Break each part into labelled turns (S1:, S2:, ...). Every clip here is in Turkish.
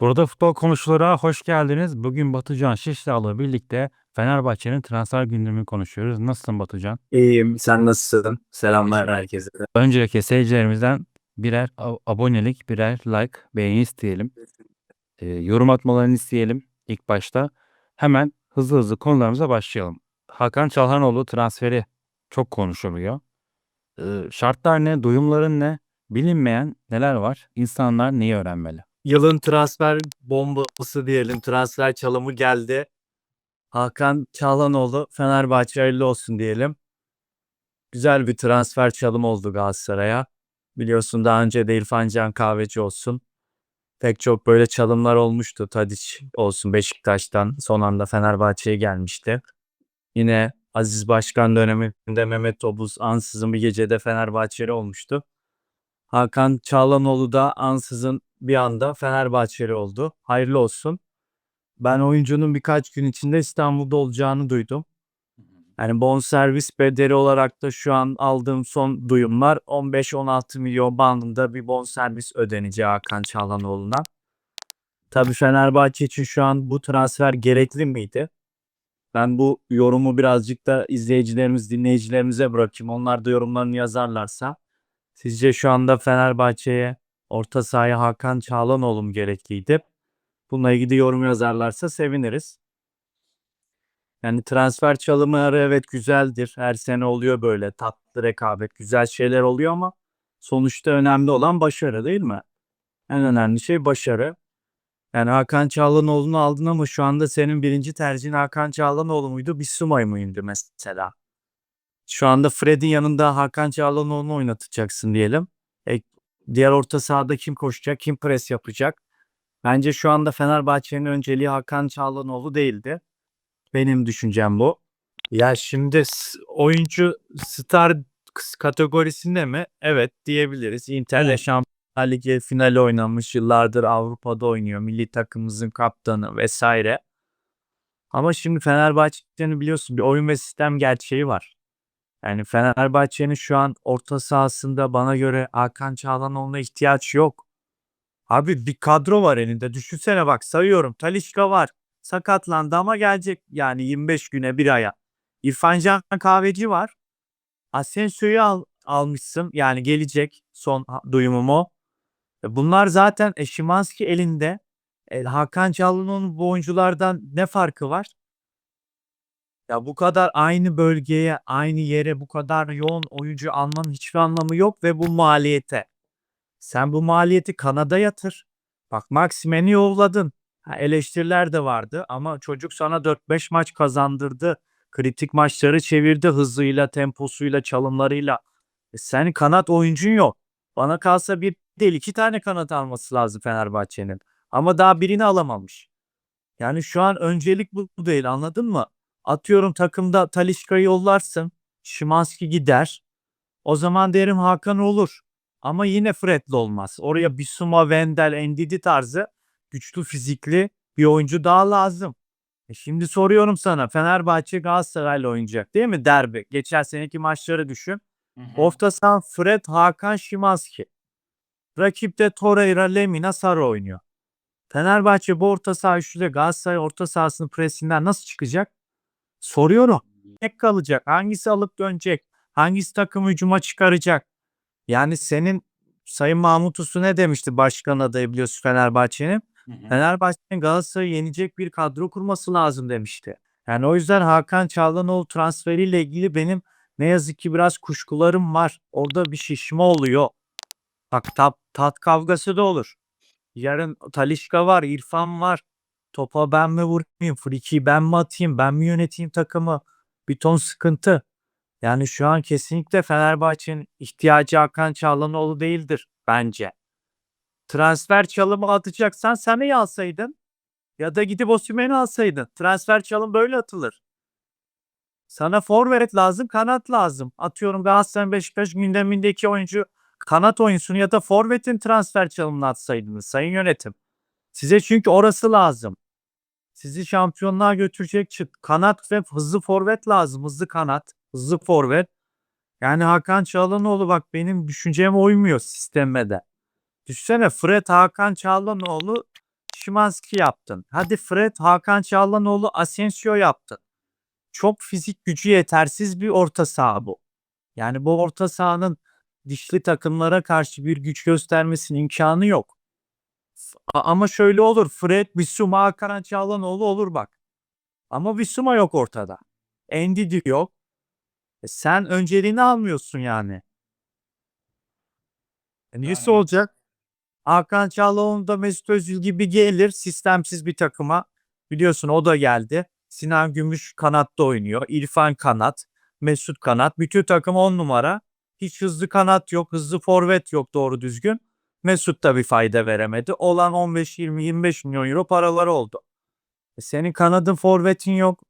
S1: Burada Futbol Konuşular'a hoş geldiniz. Bugün Batucan Şişlal'la birlikte Fenerbahçe'nin transfer gündemini konuşuyoruz. Nasılsın Batucan?
S2: İyiyim. Sen nasılsın? Selamlar herkese.
S1: Öncelikle seyircilerimizden birer abonelik, birer like, beğeni isteyelim. Ee, yorum atmalarını isteyelim ilk başta. Hemen hızlı hızlı konularımıza başlayalım. Hakan Çalhanoğlu transferi çok konuşuluyor. Ee, şartlar ne, duyumların ne, bilinmeyen neler var? İnsanlar neyi öğrenmeli?
S2: Yılın transfer bombası diyelim. Transfer çalımı geldi. Hakan Çalhanoğlu Fenerbahçe hayırlı olsun diyelim. Güzel bir transfer çalımı oldu Galatasaray'a. Biliyorsun daha önce de İrfan Can Kahveci olsun. Pek çok böyle çalımlar olmuştu. Tadiç olsun Beşiktaş'tan son anda Fenerbahçe'ye gelmişti. Yine Aziz Başkan döneminde Mehmet Topuz ansızın bir gecede Fenerbahçeli olmuştu. Hakan Çağlanoğlu da ansızın bir anda Fenerbahçeli oldu. Hayırlı olsun. Ben oyuncunun birkaç gün içinde İstanbul'da olacağını duydum. Yani bonservis bedeli olarak da şu an aldığım son duyumlar 15-16 milyon bandında bir bonservis ödeneceği Hakan Çağlanoğlu'na. Tabii Fenerbahçe için şu an bu transfer gerekli miydi? Ben bu yorumu birazcık da izleyicilerimiz, dinleyicilerimize bırakayım. Onlar da yorumlarını yazarlarsa. Sizce şu anda Fenerbahçe'ye orta sahaya Hakan Çağlanoğlu mu gerekliydi? Bununla ilgili yorum yazarlarsa seviniriz. Yani transfer çalımları evet güzeldir. Her sene oluyor böyle tatlı rekabet, güzel şeyler oluyor ama sonuçta önemli olan başarı değil mi? En önemli şey başarı. Yani Hakan Çağlanoğlu'nu aldın ama şu anda senin birinci tercihin Hakan Çağlanoğlu muydu, Bissouma mıydı mesela? Şu anda Fred'in yanında Hakan Çağlanoğlu'nu oynatacaksın diyelim. E, diğer orta sahada kim koşacak, kim pres yapacak? Bence şu anda Fenerbahçe'nin önceliği Hakan Çağlanoğlu değildi. Benim düşüncem bu. Ya şimdi oyuncu star kategorisinde mi? Evet diyebiliriz. Inter'le Şampiyonlar Ligi finali oynamış. Yıllardır Avrupa'da oynuyor. Milli takımımızın kaptanı vesaire. Ama şimdi Fenerbahçe'nin biliyorsun bir oyun ve sistem gerçeği var. Yani Fenerbahçe'nin şu an orta sahasında bana göre Hakan Çağlanoğlu'na ihtiyaç yok. Abi bir kadro var elinde. Düşünsene bak sayıyorum. Talisca var. Sakatlandı ama gelecek yani 25 güne bir aya. İrfan Can Kahveci var. Asensio'yu al, almışsın. Yani gelecek son duyumum o. E Bunlar zaten e, Szymanski elinde. Hakan Çalhanoğlu'nun bu oyunculardan ne farkı var? Ya bu kadar aynı bölgeye, aynı yere bu kadar yoğun oyuncu almanın hiçbir anlamı yok ve bu maliyete. Sen bu maliyeti Kanada yatır. Bak Maximen'i yolladın. Ha, eleştiriler de vardı ama çocuk sana 4-5 maç kazandırdı. Kritik maçları çevirdi hızıyla, temposuyla, çalımlarıyla. E senin kanat oyuncun yok. Bana kalsa bir değil iki tane kanat alması lazım Fenerbahçe'nin. Ama daha birini alamamış. Yani şu an öncelik bu bu değil anladın mı? Atıyorum takımda Talisca'yı yollarsın. Szymanski gider. O zaman derim Hakan olur. Ama yine Fred'le olmaz. Oraya Bissouma, Wendel, Ndidi tarzı güçlü fizikli bir oyuncu daha lazım. E şimdi soruyorum sana Fenerbahçe Galatasaray'la oynayacak değil mi derbi? Geçen seneki maçları düşün. Saha Fred, Hakan, Szymanski. Rakipte Torreira, Lemina, Sara oynuyor. Fenerbahçe bu orta saha üçlüyle Galatasaray orta sahasının presinden nasıl çıkacak? Soruyorum. Tek kalacak. Hangisi alıp dönecek? Hangisi takım hücuma çıkaracak? Yani senin Sayın Mahmut Uslu ne demişti başkan adayı biliyorsun Fenerbahçe'nin? Fenerbahçe'nin Galatasaray'ı yenecek bir kadro kurması lazım demişti. Yani o yüzden Hakan Çalhanoğlu transferiyle ilgili benim ne yazık ki biraz kuşkularım var. Orada bir şişme oluyor. Bak tat, tat kavgası da olur. Yarın Talisca var, İrfan var. Topa ben mi vurayım, frikiyi ben mi atayım, ben mi yöneteyim takımı? Bir ton sıkıntı. Yani şu an kesinlikle Fenerbahçe'nin ihtiyacı Hakan Çalhanoğlu değildir bence. Transfer çalımı atacaksan Sané'yi alsaydın ya da gidip Osimhen'i alsaydın. Transfer çalım böyle atılır. Sana forvet lazım, kanat lazım. Atıyorum Galatasaray Beşiktaş gündemindeki oyuncu kanat oyuncusunu ya da forvetin transfer çalımını atsaydınız sayın yönetim. Size çünkü orası lazım. Sizi şampiyonluğa götürecek çıt- kanat ve hızlı forvet lazım. Hızlı kanat, hızlı forvet. Yani Hakan Çalhanoğlu bak benim düşünceme uymuyor sisteme de. Düşünsene Fred Hakan Çalhanoğlu Szymański yaptın. Hadi Fred, Hakan Çalhanoğlu, Asensio yaptın. Çok fizik gücü yetersiz bir orta saha bu. Yani bu orta sahanın dişli takımlara karşı bir güç göstermesinin imkanı yok. Ama şöyle olur. Fred, Bissouma, Hakan Çalhanoğlu olur bak. Ama Bissouma yok ortada. Endidi yok. E sen önceliğini almıyorsun yani. E niyesi
S1: Yani-
S2: olacak? Hakan Çalhanoğlu da Mesut Özil gibi gelir sistemsiz bir takıma. Biliyorsun o da geldi. Sinan Gümüş kanatta oynuyor. İrfan kanat. Mesut kanat. Bütün takım 10 numara. Hiç hızlı kanat yok. Hızlı forvet yok doğru düzgün. Mesut da bir fayda veremedi. Olan 15-20-25 milyon euro paraları oldu. E senin kanadın forvetin yok.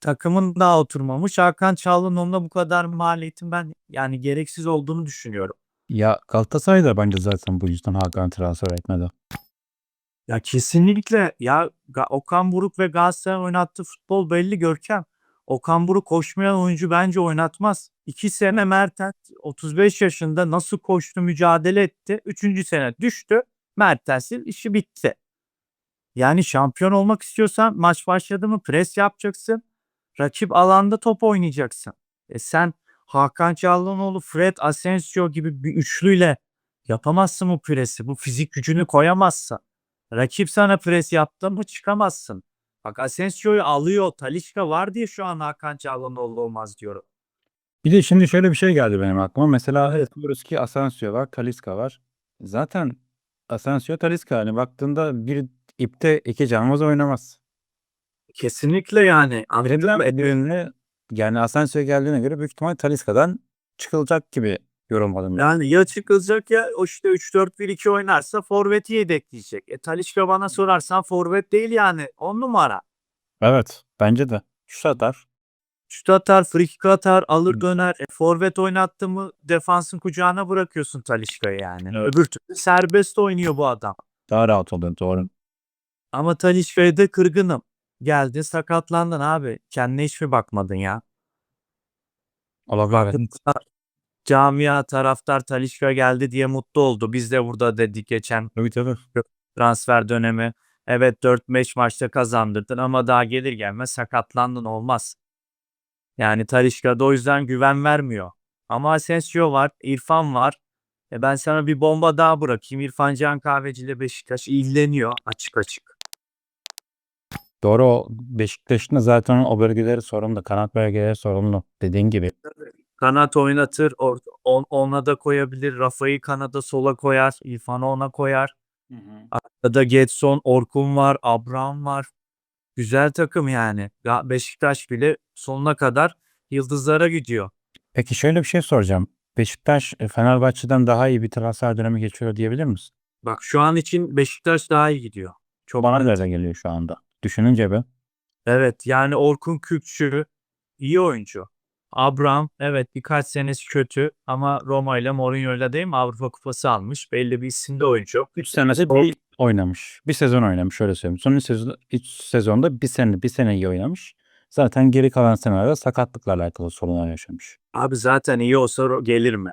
S2: Takımın daha oturmamış. Hakan Çalhanoğlu'na bu kadar maliyetin ben yani gereksiz olduğunu düşünüyorum.
S1: Ya Galatasaray da bence zaten bu yüzden Hakan transfer etmedi.
S2: Ya kesinlikle ya Okan Buruk ve Galatasaray oynattığı futbol belli Görkem. Okan Buruk koşmayan oyuncu bence oynatmaz. İki sene Mertens 35 yaşında nasıl koştu mücadele etti. Üçüncü sene düştü. Mertens'in işi bitti. Yani şampiyon olmak istiyorsan maç başladı mı pres yapacaksın. Rakip alanda top oynayacaksın. E sen Hakan Çalhanoğlu, Fred, Asensio gibi bir üçlüyle yapamazsın bu presi. Bu fizik gücünü koyamazsın. Rakip sana pres yaptı mı çıkamazsın. Bak Asensio'yu alıyor. Talisca var diye şu an Hakan Çalhanoğlu olmaz diyorum.
S1: Bir de şimdi şöyle bir şey geldi benim aklıma. Mesela diyoruz ki Asensio var, Talisca var. Zaten Asensio, Talisca hani baktığında bir ipte iki canımız oynamaz.
S2: Kesinlikle yani.
S1: Verilen eline yani Asensio geldiğine göre büyük ihtimal Talisca'dan çıkılacak gibi yorumladım. ben.
S2: Yani ya çıkılacak ya o işte 3-4-1-2 oynarsa forveti yedekleyecek. E Talisca bana sorarsan forvet değil yani. 10 numara.
S1: Evet bence de. Şu atar.
S2: Şut atar, frikik atar, alır döner. E, forvet oynattı mı defansın kucağına bırakıyorsun Talisca'yı yani.
S1: Evet.
S2: Öbür türlü serbest oynuyor bu adam.
S1: Daha rahat oluyor doğru.
S2: Ama Talisca'ya da kırgınım. Geldin sakatlandın abi. Kendine hiç mi bakmadın ya?
S1: Olabilir.
S2: Ta- Camia taraftar Talisca geldi diye mutlu oldu. Biz de burada dedik geçen
S1: Tabii tabii.
S2: transfer dönemi. Evet 4-5 maçta kazandırdın ama daha gelir gelmez sakatlandın olmaz. Yani Talisca da o yüzden güven vermiyor. Ama Asensio var, İrfan var. E ben sana bir bomba daha bırakayım. İrfan Can Kahveci ile Beşiktaş ilgileniyor açık açık.
S1: Doğru o Beşiktaş'ın da zaten o bölgeleri sorunlu. Kanat bölgeleri sorunlu. Dediğin gibi.
S2: Kanat oynatır, or- on, ona da koyabilir. Rafa'yı kanada sola koyar, İrfan'ı ona koyar. Ya da Getson, Orkun var, Abraham var. Güzel takım yani. Ya Beşiktaş bile sonuna kadar yıldızlara gidiyor.
S1: Peki şöyle bir şey soracağım. Beşiktaş e, Fenerbahçe'den daha iyi bir transfer dönemi geçiyor diyebilir misin?
S2: Bak şu an için Beşiktaş daha iyi gidiyor. Çok
S1: Bana da öyle geliyor şu anda. Düşününce be.
S2: Evet yani Orkun Kürkçü iyi oyuncu. Abraham evet birkaç senesi kötü ama Roma ile Mourinho ile değil mi Avrupa Kupası almış. Belli bir isimde oyuncu.
S1: 3 senesi bir oynamış. Bir sezon oynamış şöyle söyleyeyim. Son üç sezon, üç sezonda bir sene bir sene iyi oynamış. Zaten geri kalan senelerde sakatlıkla alakalı sorunlar yaşamış.
S2: Abi zaten iyi olsa gelir mi?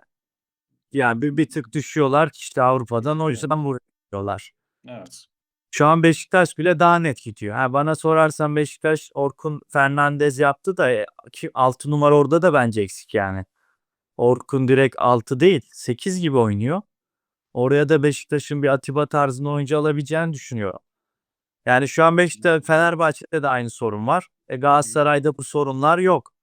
S2: Yani bir, bir tık düşüyorlar işte Avrupa'dan o yüzden vuruyorlar.
S1: Evet.
S2: Şu an Beşiktaş bile daha net gidiyor. Ha, bana sorarsan Beşiktaş Orkun Fernandez yaptı da e, ki 6 numara orada da bence eksik yani. Orkun direkt 6 değil 8 gibi oynuyor. Oraya da Beşiktaş'ın bir Atiba tarzında oyuncu alabileceğini düşünüyorum. Yani şu an Beşiktaş Fenerbahçe'de de aynı sorun var. E Galatasaray'da bu sorunlar yok.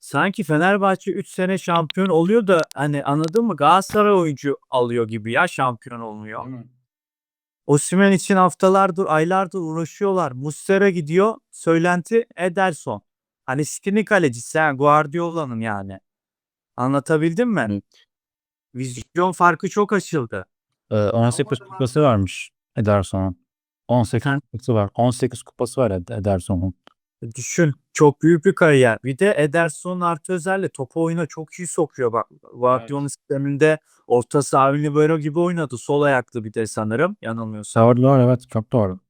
S2: Sanki Fenerbahçe 3 sene şampiyon oluyor da hani anladın mı? Galatasaray oyuncu alıyor gibi ya şampiyon olmuyor. Osimhen için haftalardır, aylardır uğraşıyorlar. Muslera gidiyor. Söylenti Ederson. Hani City'nin kalecisi ha, Guardiola'nın yani. Anlatabildim mi? Vizyon farkı çok açıldı.
S1: Ee, 18 kupası varmış Ederson'un. 18
S2: Sen-
S1: kupası var. 18 kupası var Ed- Ederson'un.
S2: Düşün. Çok büyük bir kariyer. Bir de Ederson artı özellikle topu oyuna çok iyi sokuyor. Bak Guardiola'nın sisteminde orta saha libero gibi oynadı. Sol ayaklı bir de sanırım. Yanılmıyorsam.
S1: Doğru doğru evet çok doğru.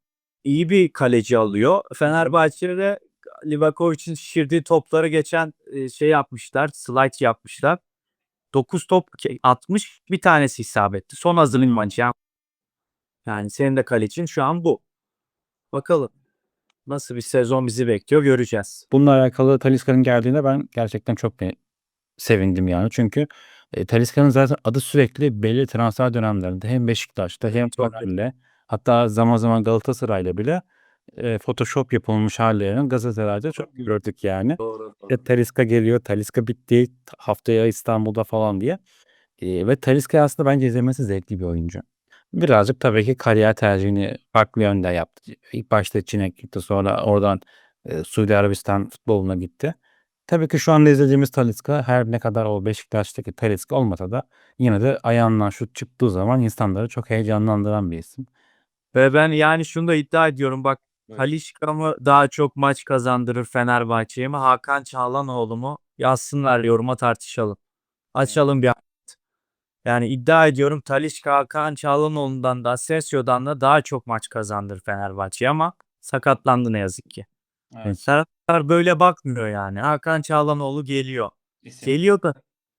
S2: iyi bir kaleci alıyor. Fenerbahçe'de Livakovic'in şişirdiği topları geçen e, şey yapmışlar. Slide yapmışlar. 9 top ke- atmış bir tanesi isabetli. Son hazırlık maçı ya. Yani senin de kalecin şu an bu. Bakalım. Nasıl bir sezon bizi bekliyor göreceğiz.
S1: Bununla alakalı Talisca'nın geldiğinde ben gerçekten çok bir sevindim yani. Çünkü e, Talisca'nın zaten adı sürekli belli transfer dönemlerinde hem Beşiktaş'ta hem Fener'le hatta zaman zaman Galatasaray'la bile e, Photoshop yapılmış hallerini gazetelerde çok gördük yani.
S2: Doğru.
S1: İşte Talisca geliyor, Talisca bitti, haftaya İstanbul'da falan diye. E, ve Talisca aslında bence izlemesi zevkli bir oyuncu. Birazcık tabii ki kariyer tercihini farklı yönde yaptı. İlk başta Çin'e gitti sonra oradan e, Suudi Arabistan futboluna gitti. Tabii ki şu anda izlediğimiz Talisca her ne kadar o Beşiktaş'taki Talisca olmasa da yine de ayağından şut çıktığı zaman insanları çok heyecanlandıran bir isim.
S2: Ve ben yani şunu da iddia ediyorum bak
S1: Evet.
S2: Halişka mı daha çok maç kazandırır Fenerbahçe'ye mi Hakan Çağlanoğlu mu yazsınlar yoruma tartışalım. Açalım bir yani iddia ediyorum Talişka Hakan Çağlanoğlu'ndan da Asensio'dan da daha çok maç kazandır Fenerbahçe ama sakatlandı ne yazık ki. Taraftar böyle bakmıyor yani. Hakan Çağlanoğlu geliyor. Geliyor da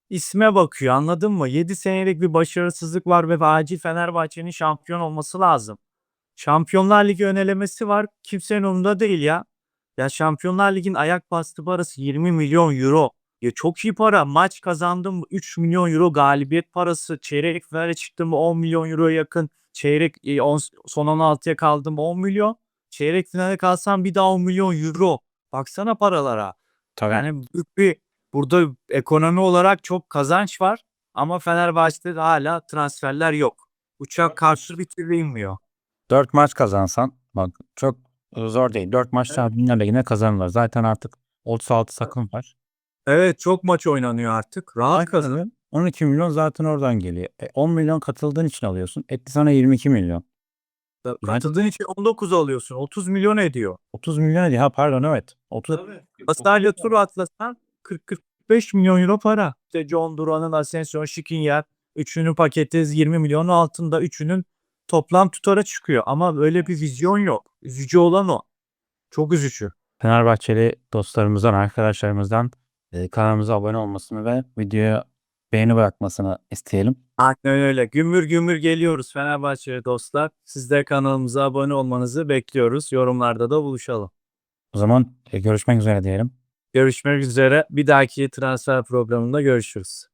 S2: isme bakıyor anladın mı? 7 senelik bir başarısızlık var ve acil Fenerbahçe'nin şampiyon olması lazım. Şampiyonlar Ligi önelemesi var. Kimsenin umurunda değil ya. Ya Şampiyonlar Ligi'nin ayak bastı parası 20 milyon euro. Ya çok iyi para. Maç kazandım 3 milyon euro galibiyet parası. Çeyrek finale çıktım 10 milyon euroya yakın. Çeyrek e, on- son 16'ya kaldım 10 milyon. Çeyrek finale kalsam bir daha 10 milyon euro. Baksana paralara.
S1: Tabii.
S2: Yani büyük bir burada ekonomi olarak çok kazanç var ama Fenerbahçe'de de hala transferler yok. Uçak karşı bir türlü inmiyor.
S1: 4 maç kazansan bak çok zor değil. 4 maç Şampiyonlar Ligi'ne kazanırlar. Zaten artık 36 takım var.
S2: Evet çok maç oynanıyor artık. Rahat kazan.
S1: Kazanın. 12 milyon zaten oradan geliyor. E, 10 milyon katıldığın için alıyorsun. Etti sana 22 milyon.
S2: Katıldığın için 19 alıyorsun. 30 milyon ediyor.
S1: 30 milyon ediyor. Ha pardon evet. 30
S2: Basayla tur atlasan 40-45 milyon euro para. İşte John Duran'ın Asensio, Şikinyer. Üçünün paketi 20 milyonun altında. Üçünün toplam tutara çıkıyor. Ama böyle bir vizyon yok. Üzücü olan o. Çok üzücü.
S1: Fenerbahçeli dostlarımızdan, arkadaşlarımızdan e, kanalımıza abone olmasını ve videoya beğeni bırakmasını isteyelim.
S2: Aynen öyle. Gümbür gümbür geliyoruz Fenerbahçe dostlar. Siz de kanalımıza abone olmanızı bekliyoruz. Yorumlarda da buluşalım.
S1: O zaman e, görüşmek üzere diyelim.
S2: Görüşmek üzere. Bir dahaki transfer programında görüşürüz.